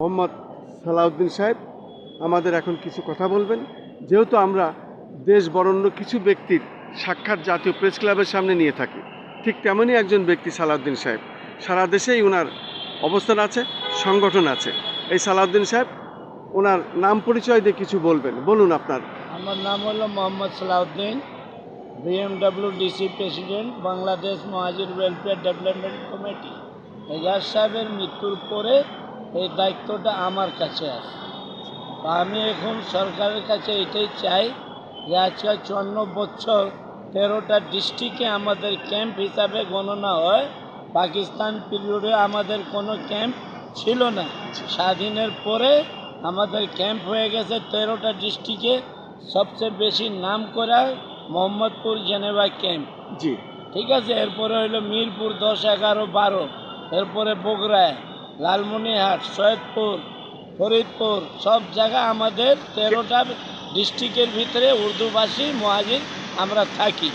মোহাম্মদ সালাউদ্দিন সাহেব, আমাদের এখন কিছু কথা বলবেন। যেহেতু আমরা দেশ বরণ্য কিছু ব্যক্তির সাক্ষাৎ জাতীয় প্রেস ক্লাবের সামনে নিয়ে থাকি, ঠিক তেমনই একজন ব্যক্তি সালাউদ্দিন সাহেব। সারা দেশেই ওনার অবস্থান আছে, সংগঠন আছে। এই সালাউদ্দিন সাহেব ওনার নাম পরিচয় দিয়ে কিছু বলবেন। বলুন আপনার। আমার নাম হলো Mohammad Salauddin BMW DC president Bangladesh Mohajir welfare development committee Ejaz সাহেবের মৃত্যুর পরে এই দায়িত্বটা আমার কাছে তো আমি এখন সরকারের কাছে এটাই চাই যে আজকে চুয়ান্ন বছর তেরোটা ডিস্ট্রিক্টে আমাদের ক্যাম্প হিসাবে গণনা হয়। পাকিস্তান পিরিয়ডে আমাদের কোনো ক্যাম্প ছিল না। স্বাধীনের পরে আমাদের ক্যাম্প হয়ে গেছে তেরোটা ডিস্ট্রিক্টে। সবচেয়ে বেশি নাম করা মোহাম্মদপুর জেনেভা ক্যাম্প। জি। ঠিক আছে? এরপরে হইল মিরপুর দশ এগারো বারো। এরপরে বগুড়ায়। লালমনিরহাট, সৈয়দপুর, ফরিদপুর, সব জায়গা আমাদের তেরোটা ডিস্ট্রিক্টের ভিতরে উর্দুভাষী মহাজির আমরা থাকি।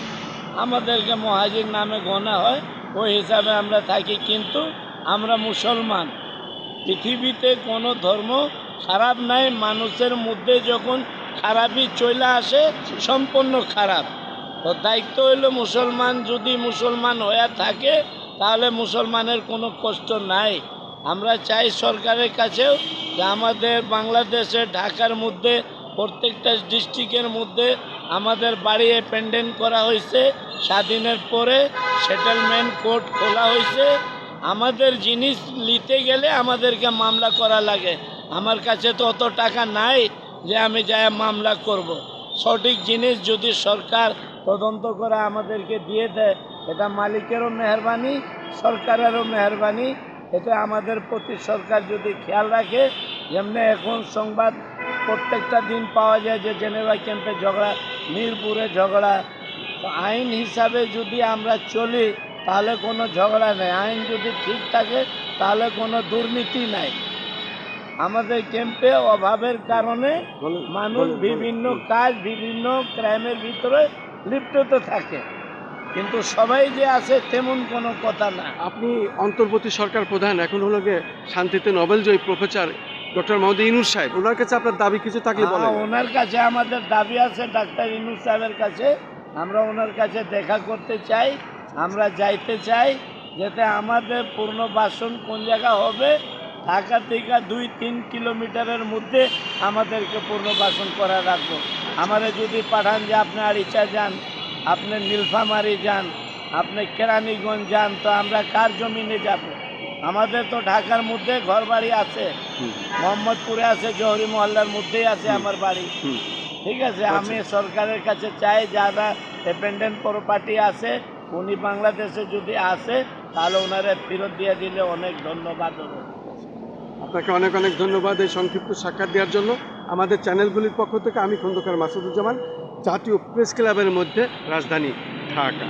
আমাদেরকে মহাজির নামে গণা হয়, ওই হিসাবে আমরা থাকি। কিন্তু আমরা মুসলমান। পৃথিবীতে কোনো ধর্ম খারাপ নাই, মানুষের মধ্যে যখন খারাপই চলে আসে, সম্পূর্ণ খারাপ। তো দায়িত্ব হইল মুসলমান, যদি মুসলমান হয়ে থাকে, তাহলে মুসলমানের কোনো কষ্ট নাই। আমরা চাই সরকারের কাছেও যে আমাদের বাংলাদেশে ঢাকার মধ্যে, প্রত্যেকটা ডিস্ট্রিক্টের মধ্যে আমাদের বাড়ি পেন্ডেন্ট করা হয়েছে। স্বাধীনের পরে সেটেলমেন্ট কোর্ট খোলা হয়েছে। আমাদের জিনিস নিতে গেলে আমাদেরকে মামলা করা লাগে। আমার কাছে তো অত টাকা নাই যে আমি যাই মামলা করব। সঠিক জিনিস যদি সরকার তদন্ত করে আমাদেরকে দিয়ে দেয়, এটা মালিকেরও মেহরবানি, সরকারেরও মেহরবানি। এটা আমাদের প্রতি সরকার যদি খেয়াল রাখে যেমনি এখন সংবাদ প্রত্যেকটা দিন পাওয়া যায় যে জেনেভা ক্যাম্পে ঝগড়া মিরপুরে ঝগড়া। আইন হিসাবে যদি আমরা চলি তাহলে কোনো ঝগড়া নেই। আইন যদি ঠিক থাকে তাহলে কোনো দুর্নীতি নাই। আমাদের ক্যাম্পে অভাবের কারণে মানুষ বিভিন্ন কাজ বিভিন্ন ক্রাইমের ভিতরে লিপ্ত থাকে। কিন্তু সবাই যে আছে তেমন কোনো কথা না। আপনি অন্তর্বর্তী সরকার প্রধান এখন হলো গিয়ে শান্তিতে নোবেল জয়ী প্রফেসর ডক্টর মোহাম্মদ ইনুর সাহেব। ওনার কাছে আপনার দাবি কিছু থাকলে হ্যাঁ, বলেন। ওনার কাছে আমাদের দাবি আছে ডাক্তার ইনুস সাহেবের কাছে। আমরা ওনার কাছে দেখা করতে চাই আমরা যাইতে চাই যাতে আমাদের পূর্ণবাসন কোন জায়গা হবে ঢাকা থেকে দুই তিন কিলোমিটারের মধ্যে আমাদেরকে পূর্ণবাসন করা রাখব। আমাদের যদি পাঠান যে আপনি ইচ্ছা যান আপনি নীলফামারি যান আপনি কেরানীগঞ্জ যান তো আমরা কার জমিনে যাব? আমাদের তো ঢাকার মধ্যে ঘর বাড়ি আছে মোহাম্মদপুরে আছে জহরি মহল্লার মধ্যেই আছে আমার বাড়ি। ঠিক আছে আচ্ছা। আমি সরকারের কাছে চাই যারা ডিপেন্ডেন্ট প্রপার্টি আছে উনি বাংলাদেশে যদি আসে তাহলে ওনারা ফেরত দিয়ে দিলে অনেক ধন্যবাদ। হবে আপনাকে অনেক অনেক ধন্যবাদ এই সংক্ষিপ্ত সাক্ষাৎ দেওয়ার জন্য। আমাদের চ্যানেলগুলির পক্ষ থেকে আমি খন্দকার মাসুদুজ্জামান জাতীয় প্রেস ক্লাবের মধ্যে রাজধানী ঢাকা।